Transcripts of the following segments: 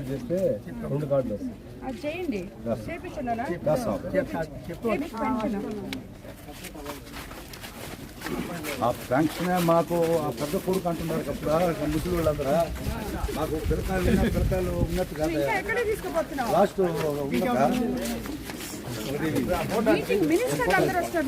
చేస్తే చెప్తే రెండు కార్డులు వస్తాయి అది చేయండి చేపించండి ఆ పెన్షన్ మాకు ఆ పెద్ద కొడుకు అంటున్నారు కదా ముసలి వాళ్ళందరూ. మాకు పిల్లకాయలు ఉన్న పిల్లకాయలు ఉన్నట్టు కాదు. లాస్ట్ మీటింగ్ మినిస్టర్ అందరూ వస్తారు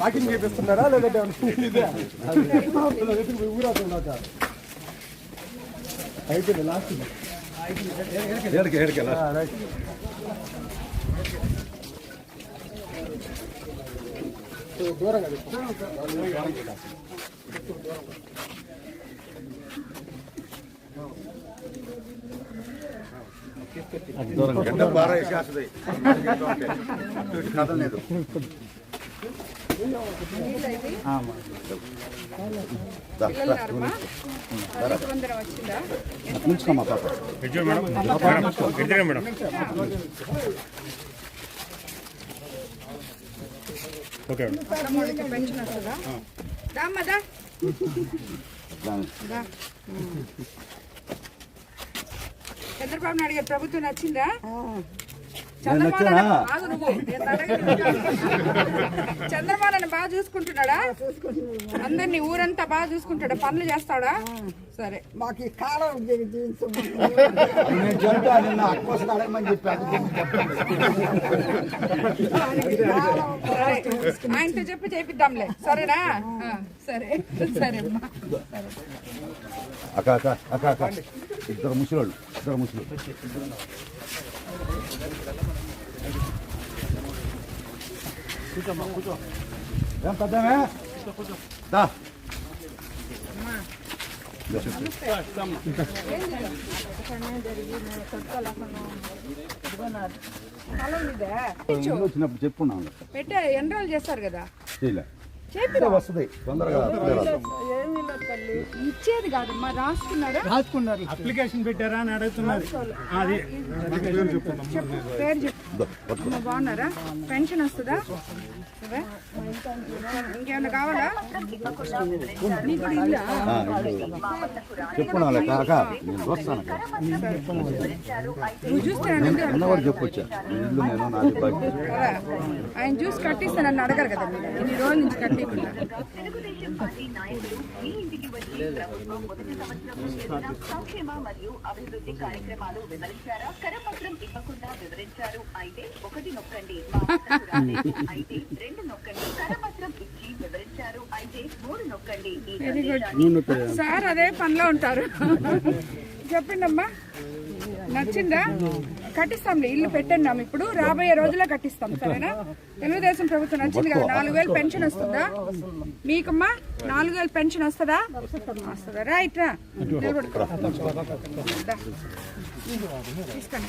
వాకింగ్ చేపిస్తున్నారా లేదంటే ఊరాక అయిపోయింది లాస్ట్ దూరంగా గడ్డ బాగా వేసేస్తుంది బంధనం వచ్చిందా ఉంచుకోమా పాప madam okay madam Chandrababu Naidu garu ప్రభుత్వం నచ్చిందా? చంద్రబాబు బాగా చూసుకుంటున్నాడా? అందరినీ ఊరంతా బాగా చూసుకుంటాడా? పనులు చేస్తాడా? సరే. మాకు ఈ కాలం ఆయనతో చెప్పి చేపిద్దాంలే. సరేనా? సరే. సరే అక్క అక్క అక్క అక్క. ఇద్దరు ముసలోళ్ళు ఇద్దరు ముసలు కూర్చోమ్మా కూర్చో ఏం పెద్దమే దా పొలం ఇదే ఇల్లు వచ్చినప్పుడు చెప్పున్నాను పెట్టే ఎన్రోల్ చేస్తారు కదా చేయలే చేపి వస్తుంది తొందరగా ఇచ్చేది కాదమ్మా రాసుకున్నారా? రాసుకున్నారు అప్లికేషన్ పెట్టారా అని అడుగుతున్నారు. అది. పేరు చెప్పు. బాగున్నారా? పెన్షన్ వస్తుందా? సరే. ఇంకేమైనా కావాలా? ఇల్లా చెప్పున్నాను కాక నేను చెప్పొచ్చా? ఇల్లు నాది బాధ్యత కదా. ఆయన చూసి కట్టిస్తానని అడగరు కదా ఇన్ని రోజుల నుంచి కట్టికుండా. సంక్షేమ మరియు అభివృద్ధి కార్యక్రమాలు వివరించారా కరపత్రం ఇవ్వకుండా వివరించారు అయితే ఒకటి నొక్కండి అయితే రెండు నొక్కండి. కరపత్రం ఇచ్చి వివరించారు. అయితే మూడు నొక్కండి. ఈ వెరీ గుడ్ సందేశాన్ని సార్ అదే పనిలో ఉంటారు. చెప్పండమ్మా. నచ్చిందా? కట్టిస్తాంలే. ఇల్లు పెట్టండి అమ్మ ఇప్పుడు. రాబోయే రోజుల్లో కట్టిస్తాం సరేనా? తెలుగుదేశం ప్రభుత్వం నచ్చింది కదా. నాలుగు వేలు పెన్షన్ వస్తుందా? మీకమ్మా నాలుగు వేలు పెన్షన్ వస్తుందా? వస్తుందా? రైట్ రా. నిలబడుకో. దా. తీసుకోండి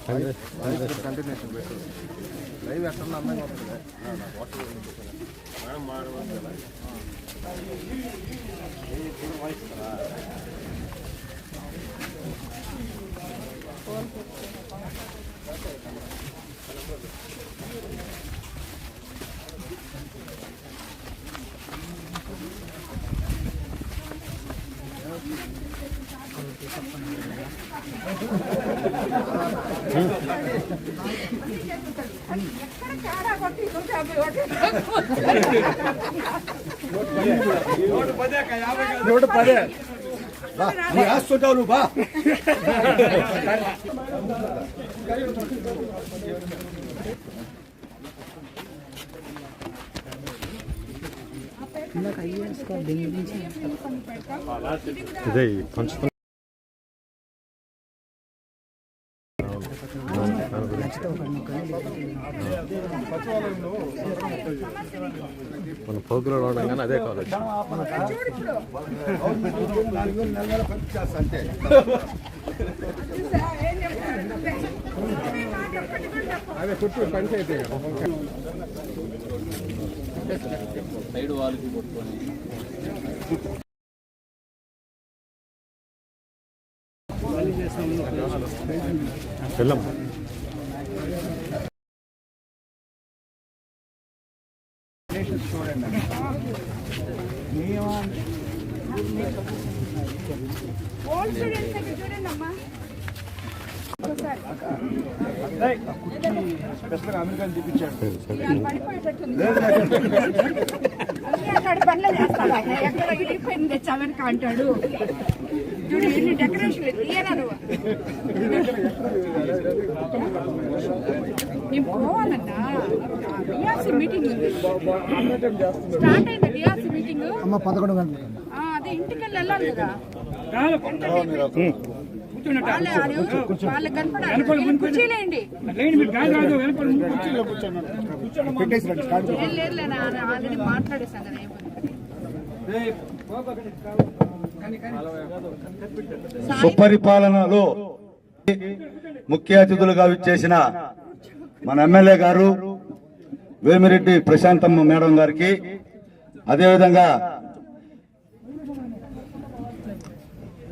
సరే ఆ, అవ్వలో సరే అమ్మా ఎక్కడ తేడా కొట్టి నూట యాభై ఓట్లు రా, నీ ఆస్తుంటావు నువ్వు బా ఇదే పంచుతాం మన ప్రోగ్రామ్ కానీ అదే కాలేజ్ అదే చుట్టూ పంచాయతీ సైడ్ వాళ్ళకి కొట్టుకొని. வெள்ளம் All students are students, Amma. America అంటాడు చూడు ఎన్ని డెకరేషన్లు తీయనా నువ్వు మేము పోవాలన్నా డిఆర్సీ మీటింగ్ ఉంది స్టార్ట్ అయింది డిఆర్సీ మీటింగ్ అమ్మ పదకొండు గంటలకు ఆ, అదే ఇంటికి వెళ్ళి వెళ్ళాలి కదా. సుపరిపాలనలో ముఖ్య అతిథులుగా విచ్చేసిన మన ఎమ్మెల్యే గారు వేమిరెడ్డి ప్రశాంతమ్మ మేడం గారికి. అదేవిధంగా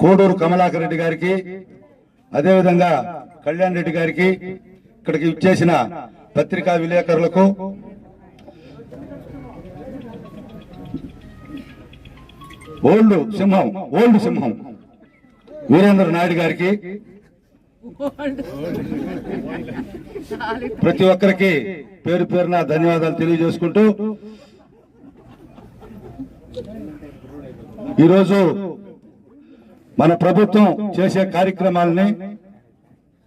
కోడూరు కమలాకర్ రెడ్డి గారికి అదేవిధంగా కళ్యాణ్ రెడ్డి గారికి ఇక్కడికి ఇచ్చేసిన పత్రికా విలేకరులకు ఓల్డ్ సింహం ఓల్డ్ సింహం వీరేంద్ర నాయుడు గారికి ప్రతి ఒక్కరికి పేరు పేరున ధన్యవాదాలు తెలియజేసుకుంటూ ఈరోజు మన ప్రభుత్వం చేసే కార్యక్రమాలని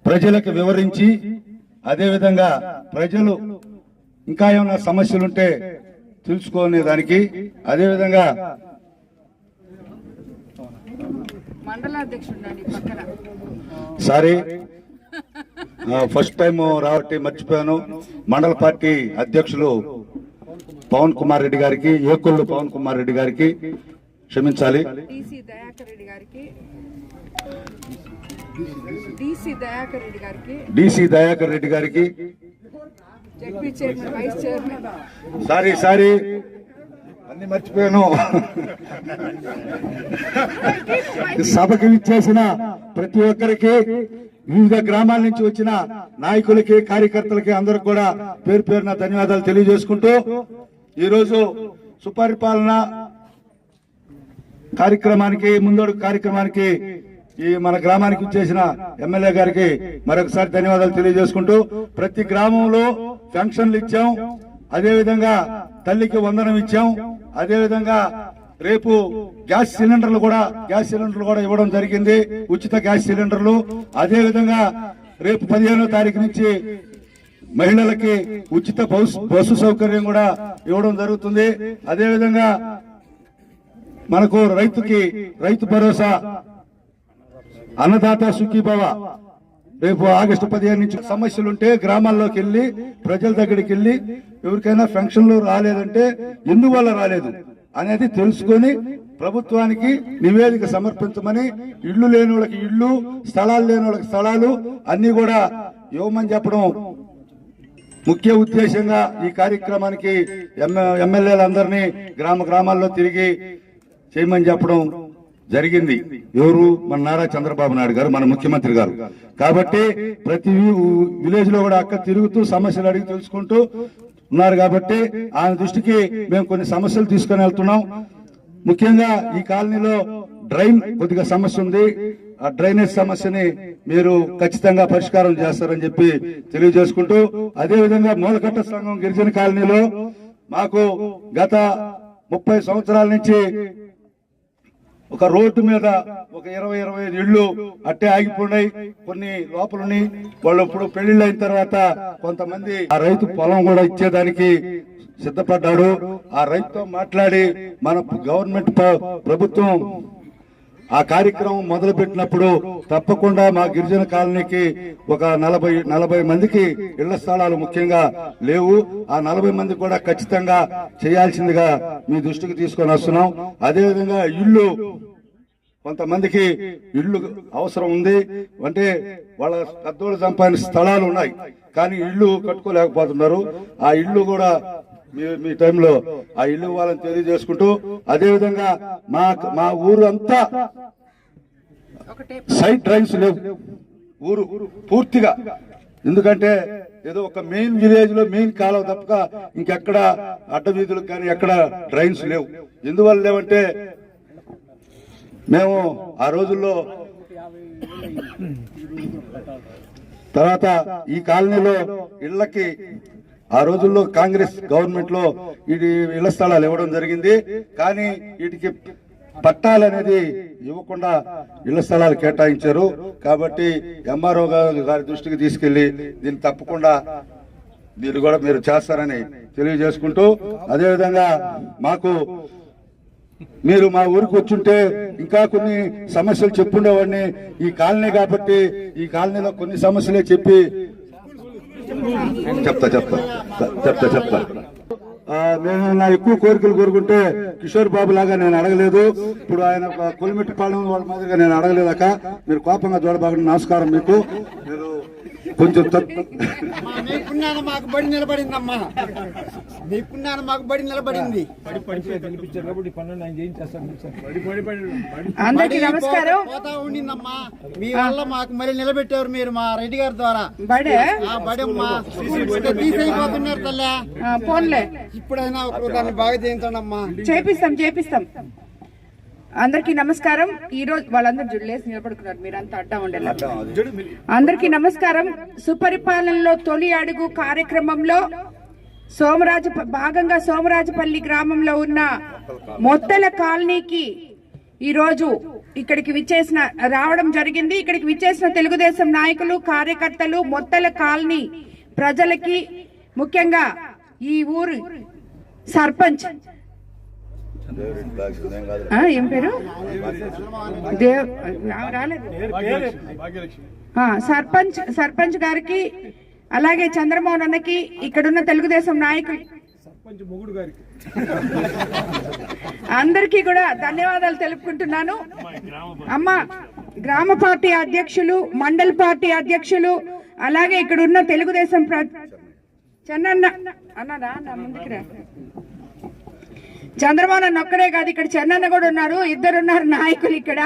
ప్రజలకు వివరించి అదేవిధంగా ప్రజలు ఇంకా ఏమైనా సమస్యలుంటే తెలుసుకునే దానికి అదేవిధంగా సారీ ఫస్ట్ టైం రావట్టి మర్చిపోయాను. మండల పార్టీ అధ్యక్షులు పవన్ కుమార్ రెడ్డి గారికి ఏకొల్లు పవన్ కుమార్ రెడ్డి గారికి క్షమించాలి. డిసి దయాకర్ రెడ్డి గారికి సారీ సారీ. అన్ని మర్చిపోయాను. సభకి విచ్చేసిన ప్రతి ఒక్కరికి వివిధ గ్రామాల నుంచి వచ్చిన నాయకులకి కార్యకర్తలకి అందరికి కూడా పేరు పేరున ధన్యవాదాలు తెలియజేసుకుంటూ ఈరోజు సుపరిపాలన కార్యక్రమానికి ముందడుగు కార్యక్రమానికి ఈ మన గ్రామానికి వచ్చేసిన ఎమ్మెల్యే గారికి మరొకసారి ధన్యవాదాలు తెలియజేసుకుంటూ ప్రతి గ్రామంలో పెన్షన్లు ఇచ్చాం. అదేవిధంగా తల్లికి వందనం ఇచ్చాం. అదేవిధంగా రేపు గ్యాస్ సిలిండర్లు కూడా గ్యాస్ సిలిండర్లు కూడా ఇవ్వడం జరిగింది. ఉచిత గ్యాస్ సిలిండర్లు. అదేవిధంగా రేపు పదిహేనో తారీఖు నుంచి మహిళలకి ఉచిత బస్సు బస్సు సౌకర్యం కూడా ఇవ్వడం జరుగుతుంది. అదేవిధంగా మనకు రైతుకి రైతు భరోసా అన్నదాత సుఖీభవ. రేపు ఆగస్టు పదిహేను నుంచి సమస్యలు ఉంటే గ్రామాల్లోకి వెళ్ళి ప్రజల దగ్గరికి వెళ్ళి ఎవరికైనా ఫంక్షన్లు రాలేదంటే ఎందువల్ల రాలేదు అనేది తెలుసుకొని ప్రభుత్వానికి నివేదిక సమర్పించమని ఇళ్ళు లేని వాళ్ళకి ఇళ్ళు స్థలాలు లేని వాళ్ళకి స్థలాలు అన్ని కూడా ఇవ్వమని చెప్పడం ముఖ్య ఉద్దేశంగా ఈ కార్యక్రమానికి ఎమ్మెల్యేలందరినీ గ్రామ గ్రామాల్లో తిరిగి చేయమని చెప్పడం జరిగింది. ఎవరు? మన నారా చంద్రబాబు నాయుడు గారు మన ముఖ్యమంత్రి గారు. కాబట్టి ప్రతి విలేజ్లో కూడా అక్క తిరుగుతూ సమస్యలు అడిగి తెలుసుకుంటూ ఉన్నారు కాబట్టి ఆయన దృష్టికి మేము కొన్ని సమస్యలు తీసుకొని వెళ్తున్నాం. ముఖ్యంగా ఈ కాలనీలో డ్రైన్ కొద్దిగా సమస్య ఉంది. ఆ డ్రైనేజ్ సమస్యని మీరు ఖచ్చితంగా పరిష్కారం చేస్తారని చెప్పి తెలియజేసుకుంటూ అదేవిధంగా మూలకట్ట సంఘం గిరిజన కాలనీలో మాకు గత ముప్పై సంవత్సరాల నుంచి ఒక రోడ్డు మీద ఒక ఇరవై ఇరవై ఐదు ఇళ్ళు అట్టే ఆగిపోయినాయి. కొన్ని లోపలని వాళ్ళు ఇప్పుడు పెళ్ళిళ్ళు అయిన తర్వాత కొంతమంది ఆ రైతు పొలం కూడా ఇచ్చేదానికి సిద్ధపడ్డాడు. ఆ రైతుతో మాట్లాడి మన గవర్నమెంట్ ప్రభుత్వం ఆ కార్యక్రమం మొదలు పెట్టినప్పుడు తప్పకుండా మా గిరిజన కాలనీకి ఒక నలభై నలభై మందికి ఇళ్ళ స్థలాలు ముఖ్యంగా లేవు. ఆ నలభై మంది కూడా ఖచ్చితంగా చేయాల్సిందిగా మీ దృష్టికి తీసుకొని వస్తున్నాం. అదేవిధంగా ఇల్లు కొంతమందికి ఇల్లు అవసరం ఉంది. అంటే వాళ్ళ పెద్దోళ్ళు సంపాదించిన స్థలాలు ఉన్నాయి. కానీ ఇల్లు కట్టుకోలేకపోతున్నారు. ఆ ఇల్లు కూడా మీ మీ టైంలో ఆ ఇల్లు వాళ్ళని తెలియజేసుకుంటూ అదేవిధంగా మా మా ఊరు అంతా సైడ్ డ్రైవ్స్ లేవు. ఊరు పూర్తిగా. ఎందుకంటే ఏదో ఒక మెయిన్ విలేజ్లో మెయిన్ కాలం తప్పక ఇంకెక్కడ అడ్డ కానీ ఎక్కడ డ్రైన్స్ లేవు. ఎందువల్ల లేవంటే మేము ఆ రోజుల్లో తర్వాత ఈ కాలనీలో ఇళ్ళకి ఆ రోజుల్లో కాంగ్రెస్ గవర్నమెంట్లో ఇది ఇళ్ళ స్థలాలు ఇవ్వడం జరిగింది. కానీ వీటికి పట్టాలు అనేది ఇవ్వకుండా ఇళ్ళ స్థలాలు కేటాయించారు. కాబట్టి ఎంఆర్ఓ గారి దృష్టికి తీసుకెళ్ళి దీన్ని తప్పకుండా మీరు కూడా మీరు చేస్తారని తెలియజేసుకుంటూ అదేవిధంగా మాకు మీరు మా ఊరికి వచ్చుంటే ఇంకా కొన్ని సమస్యలు చెప్పుండేవాడిని. ఈ కాలనీ కాబట్టి ఈ కాలనీలో కొన్ని సమస్యలే చెప్పి చెప్తా చెప్తా చెప్తా చెప్తా నేను నా ఎక్కువ కోరికలు కోరుకుంటే కిషోర్ బాబు లాగా నేను అడగలేదు. ఇప్పుడు ఆయన కొలిమిట్టి పాలెం వాళ్ళ మాదిరిగా నేను అడగలేదాక మీరు కోపంగా చూడబాగండి నమస్కారం మీకు. మీరు కొంచెం మాకు బడి నిలబడిందమ్మా. మీ పుణ్యాన మాకు బడి నిలబడింది. అందరికి నమస్కారం. పోతా- ఉండిందమ్మా. మీ వల్ల మాకు మరి నిలబెట్టారు మీరు మా రెడ్డి గారి ద్వారా. బడే. ఆ బడమ్మా. తీసేయిపోతున్నారు తల్లా. పోన్లే. ఇప్పుడైనా ఒకరు దాన్ని బాగా చేయించండి అమ్మా చేపిస్తాం చేపిస్తాం. అందరికీ నమస్కారం. ఈ రోజు వాళ్ళందరూ జుడ్లేసి నిలబడుకున్నారు. మీరంతా అడ్డా ఉండేలా. అందరికీ నమస్కారం. సుపరిపాలనలో తొలి అడుగు కార్యక్రమంలో సోమరాజు భాగంగా సోమరాజపల్లి గ్రామంలో ఉన్న మొత్తల కాలనీకి ఈ రోజు ఇక్కడికి విచ్చేసిన రావడం జరిగింది. ఇక్కడికి విచ్చేసిన తెలుగుదేశం నాయకులు కార్యకర్తలు మొత్తల కాలనీ ప్రజలకి ముఖ్యంగా ఈ ఊరు సర్పంచ్ ఏం పేరు? దేవ్ రాలేదు. ఆ, సర్పంచ్ సర్పంచ్ గారికి అలాగే చంద్రమోహన్ అన్నకి ఇక్కడున్న తెలుగుదేశం నాయకులు అందరికీ కూడా ధన్యవాదాలు తెలుపుకుంటున్నాను. అమ్మ గ్రామ పార్టీ అధ్యక్షులు మండల్ పార్టీ అధ్యక్షులు అలాగే ఇక్కడ ఉన్న తెలుగుదేశం ప్ర చెన్నన్న అన్నదా నా ముందుకు రా. చంద్రబాబు ఒక్కడే కాదు ఇక్కడ చెన్నన్న కూడా ఉన్నారు ఇద్దరు ఉన్నారు నాయకులు ఇక్కడ.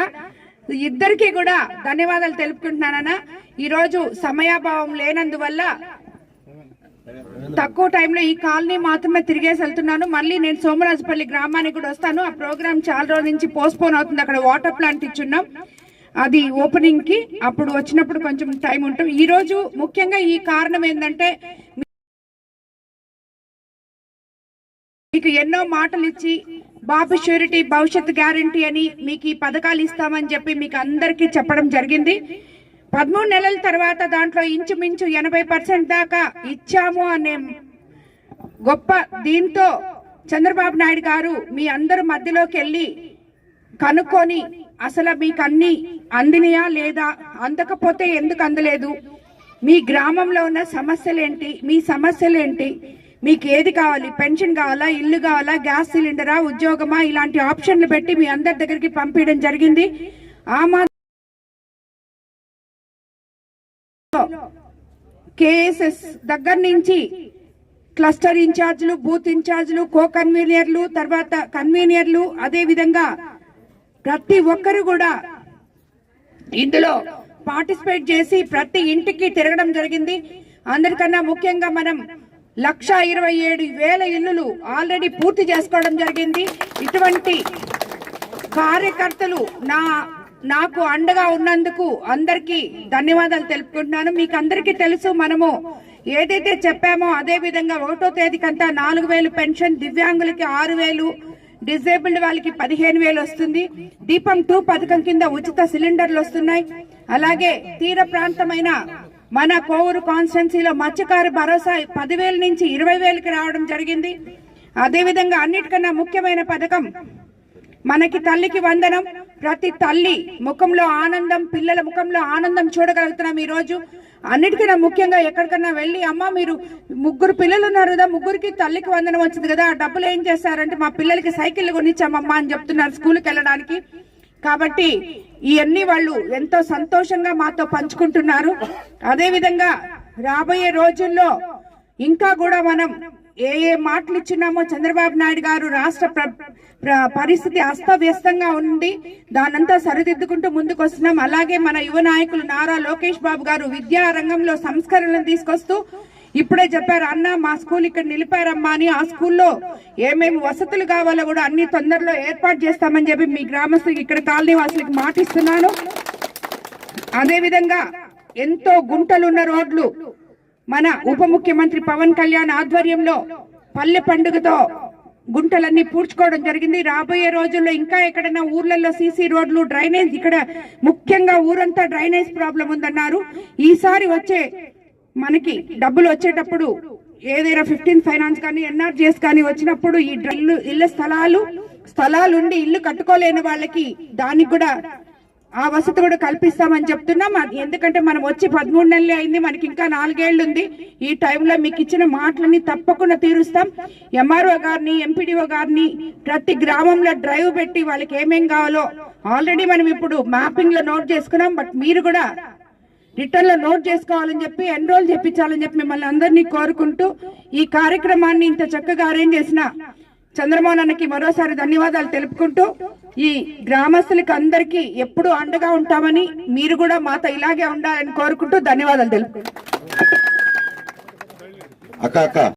ఇద్దరికి కూడా ధన్యవాదాలు తెలుపుకుంటున్నానన్నా. ఈ రోజు సమయాభావం లేనందువల్ల తక్కువ టైంలో ఈ కాలనీ మాత్రమే తిరిగేసి వెళ్తున్నాను. మళ్ళీ నేను సోమరాజుపల్లి గ్రామానికి కూడా వస్తాను. ఆ ప్రోగ్రామ్ చాలా రోజుల నుంచి పోస్ట్పోన్ అవుతుంది. అక్కడ వాటర్ ప్లాంట్ ఇచ్చున్నాం. అది ఓపెనింగ్కి అప్పుడు వచ్చినప్పుడు కొంచెం టైం ఉంటాం ఈ రోజు ముఖ్యంగా ఈ కారణం ఏంటంటే మీకు ఎన్నో మాటలు ఇచ్చి బాబు షూరిటీ భవిష్యత్ గ్యారంటీ అని మీకు ఈ పథకాలు ఇస్తామని చెప్పి మీకు అందరికీ చెప్పడం జరిగింది. పదమూడు నెలల తర్వాత దాంట్లో ఇంచుమించు ఎనభై పర్సెంట్ దాకా ఇచ్చాము అనే గొప్ప దీంతో చంద్రబాబు నాయుడు గారు మీ అందరి మధ్యలోకి వెళ్ళి కనుక్కొని అసలు మీకు అన్ని అందినయా లేదా? అందకపోతే ఎందుకు అందలేదు? మీ గ్రామంలో ఉన్న సమస్యలేంటి? మీ సమస్యలేంటి? మీకు ఏది కావాలి? పెన్షన్ కావాలా? ఇల్లు కావాలా? గ్యాస్ సిలిండరా? ఉద్యోగమా? ఇలాంటి ఆప్షన్లు పెట్టి మీ అందరి దగ్గరికి పంపించడం జరిగింది. ఆ మా కేఎస్ఎస్ దగ్గర నుంచి క్లస్టర్ ఇన్ఛార్జ్లు బూత్ ఇన్ఛార్జ్లు కో కన్వీనియర్లు తర్వాత కన్వీనియర్లు అదే విధంగా ప్రతి ఒక్కరు కూడా ఇందులో పార్టిసిపేట్ చేసి ప్రతి ఇంటికి తిరగడం జరిగింది. అందరికన్నా ముఖ్యంగా మనం లక్ష ఇరవై ఏడు వేల ఇల్లులు ఆల్రెడీ పూర్తి చేసుకోవడం జరిగింది. ఇటువంటి కార్యకర్తలు నా నాకు అండగా ఉన్నందుకు అందరికీ ధన్యవాదాలు తెలుపుకుంటున్నాను. మీకు అందరికీ తెలుసు మనము ఏదైతే చెప్పామో అదే విధంగా ఒకటో తేదీకంతా నాలుగు వేలు పెన్షన్ దివ్యాంగులకి ఆరు వేలు డిజేబుల్డ్ వాళ్ళకి పదిహేను వేలు వస్తుంది. దీపం టూ పథకం కింద ఉచిత సిలిండర్లు వస్తున్నాయి. అలాగే తీర ప్రాంతమైన మన కోవూరు కాన్స్టెన్సీలో మత్స్యకారు భరోసా పదివేల నుంచి ఇరవై వేలకి రావడం జరిగింది. అదేవిధంగా అన్నిటికన్నా ముఖ్యమైన పథకం మనకి తల్లికి వందనం. ప్రతి తల్లి ముఖంలో ఆనందం పిల్లల ముఖంలో ఆనందం చూడగలుగుతున్నాం ఈ రోజు అన్నిటికన్నా ముఖ్యంగా ఎక్కడికన్నా వెళ్ళి అమ్మ మీరు ముగ్గురు పిల్లలు ఉన్నారు కదా ముగ్గురికి తల్లికి వందనం వచ్చింది కదా ఆ డబ్బులు ఏం చేస్తారంటే మా పిల్లలకి సైకిల్ కొనిచ్చామమ్మా అని చెప్తున్నారు స్కూల్కి వెళ్ళడానికి. కాబట్టి ఇవన్నీ వాళ్ళు ఎంతో సంతోషంగా మాతో పంచుకుంటున్నారు. అదే విధంగా రాబోయే రోజుల్లో ఇంకా కూడా మనం ఏ ఏ మాటలు ఇచ్చినామో చంద్రబాబు నాయుడు గారు రాష్ట్ర ప్ర- ప్ర- పరిస్థితి అస్తవ్యస్తంగా ఉంది దానంతా సరిదిద్దుకుంటూ ముందుకు వస్తున్నాం అలాగే మన యువ నాయకులు నారా లోకేష్ బాబు గారు విద్యా రంగంలో సంస్కరణలు తీసుకొస్తూ ఇప్పుడే చెప్పారు అన్న మా స్కూల్ ఇక్కడ నిలిపారమ్మా అని. ఆ స్కూల్లో ఏమేమి వసతులు కావాలో కూడా అన్ని తొందరలో ఏర్పాటు చేస్తామని చెప్పి మీ గ్రామస్తులకి ఇక్కడ కాలనీ వాసులకి మాటిస్తున్నాను. అదేవిధంగా ఎంతో గుంటలున్న రోడ్లు మన ఉప ముఖ్యమంత్రి పవన్ కళ్యాణ్ ఆధ్వర్యంలో పల్లె పండుగతో గుంటలన్నీ పూడ్చుకోవడం జరిగింది. రాబోయే రోజుల్లో ఇంకా ఎక్కడైనా ఊర్లలో సీసీ రోడ్లు డ్రైనేజ్ ఇక్కడ ముఖ్యంగా ఊరంతా డ్రైనేజ్ ప్రాబ్లం ఉందన్నారు. ఈసారి వచ్చే మనకి డబ్బులు వచ్చేటప్పుడు ఏదైనా ఫిఫ్టీన్ ఫైనాన్స్ కానీ ఎన్ఆర్జీఎస్ కానీ వచ్చినప్పుడు ఈ ఇల్లు ఇళ్ళ స్థలాలు స్థలాలుండి ఇల్లు కట్టుకోలేని వాళ్ళకి దానికి కూడా ఆ వసతి కూడా కల్పిస్తామని చెప్తున్నాం. ఎందుకంటే మనం వచ్చి పదమూడు నెలలే అయింది మనకి ఇంకా నాలుగేళ్ళు ఉంది ఈ టైంలో మీకు ఇచ్చిన మాటలని తప్పకుండా తీరుస్తాం. ఎంఆర్ఓ గారిని ఎంపీడీఓ గారిని ప్రతి గ్రామంలో డ్రైవ్ పెట్టి వాళ్ళకి ఏమేం కావాలో ఆల్రెడీ మనం ఇప్పుడు మ్యాపింగ్లో నోట్ చేసుకున్నాం. బట్ మీరు కూడా రిటర్న్లో నోట్ చేసుకోవాలని చెప్పి ఎన్రోల్ చేయించాలని చెప్పి మిమ్మల్ని అందరినీ కోరుకుంటూ ఈ కార్యక్రమాన్ని ఇంత చక్కగా అరేంజ్ చేసిన చంద్రమోహన్ అన్నకి మరోసారి ధన్యవాదాలు తెలుపుకుంటూ ఈ గ్రామస్తులకి అందరికీ ఎప్పుడూ అండగా ఉంటామని మీరు కూడా మాతో ఇలాగే ఉండాలని కోరుకుంటూ ధన్యవాదాలు తెలుపుకుంటూ అక్క అక్క.